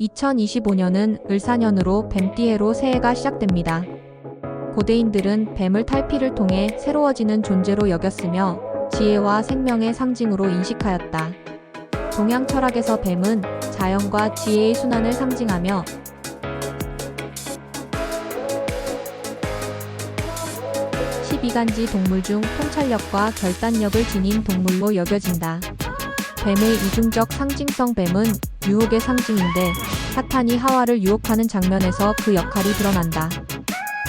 2025년은 을사년으로 뱀띠해로 새해가 시작됩니다. 고대인들은 뱀을 탈피를 통해 새로워지는 존재로 여겼으며 지혜와 생명의 상징으로 인식하였다. 동양 철학에서 뱀은 자연과 지혜의 순환을 상징하며 십이간지 동물 중 통찰력과 결단력을 지닌 동물로 여겨진다. 뱀의 이중적 상징성 뱀은 유혹의 상징인데 사탄이 하와를 유혹하는 장면에서 그 역할이 드러난다.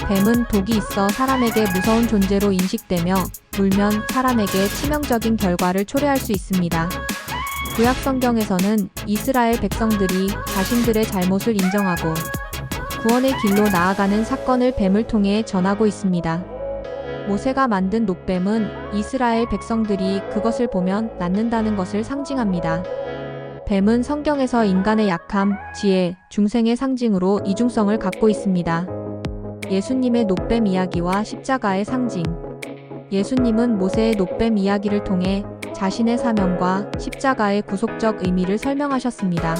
뱀은 독이 있어 사람에게 무서운 존재로 인식되며 물면 사람에게 치명적인 결과를 초래할 수 있습니다. 구약 성경에서는 이스라엘 백성들이 자신들의 잘못을 인정하고 구원의 길로 나아가는 사건을 뱀을 통해 전하고 있습니다. 모세가 만든 녹뱀은 이스라엘 백성들이 그것을 보면 낫는다는 것을 상징합니다. 뱀은 성경에서 인간의 약함, 지혜, 중생의 상징으로 이중성을 갖고 있습니다. 예수님의 녹뱀 이야기와 십자가의 상징. 예수님은 모세의 녹뱀 이야기를 통해 자신의 사명과 십자가의 구속적 의미를 설명하셨습니다.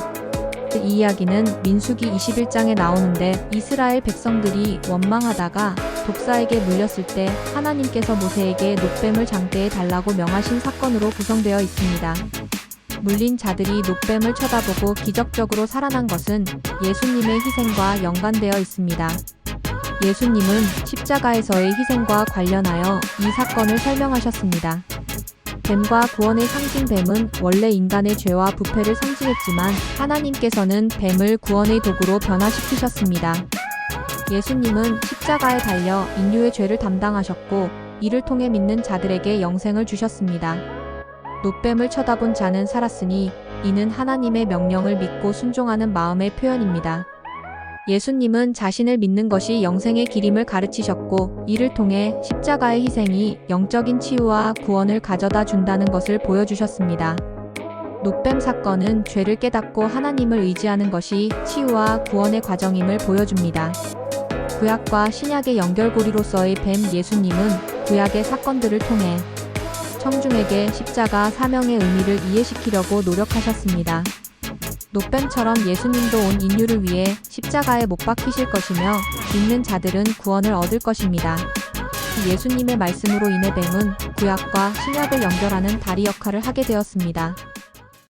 이 이야기는 민수기 21장에 나오는데 이스라엘 백성들이 원망하다가 독사에게 물렸을 때 하나님께서 모세에게 녹뱀을 장대해 달라고 명하신 사건으로 구성되어 있습니다. 물린 자들이 녹뱀을 쳐다보고 기적적으로 살아난 것은 예수님의 희생과 연관되어 있습니다. 예수님은 십자가에서의 희생과 관련하여 이 사건을 설명하셨습니다. 뱀과 구원의 상징 뱀은 원래 인간의 죄와 부패를 상징했지만 하나님께서는 뱀을 구원의 도구로 변화시키셨습니다. 예수님은 십자가에 달려 인류의 죄를 담당하셨고 이를 통해 믿는 자들에게 영생을 주셨습니다. 노뱀을 쳐다본 자는 살았으니 이는 하나님의 명령을 믿고 순종하는 마음의 표현입니다. 예수님은 자신을 믿는 것이 영생의 길임을 가르치셨고 이를 통해 십자가의 희생이 영적인 치유와 구원을 가져다 준다는 것을 보여주셨습니다. 노뱀 사건은 죄를 깨닫고 하나님을 의지하는 것이 치유와 구원의 과정임을 보여줍니다. 구약과 신약의 연결고리로서의 뱀 예수님은 구약의 사건들을 통해 청중에게 십자가 사명의 의미를 이해시키려고 노력하셨습니다. 노뱀처럼 예수님도 온 인류를 위해 십자가에 못 박히실 것이며 믿는 자들은 구원을 얻을 것입니다. 예수님의 말씀으로 인해 뱀은 구약과 신약을 연결하는 다리 역할을 하게 되었습니다.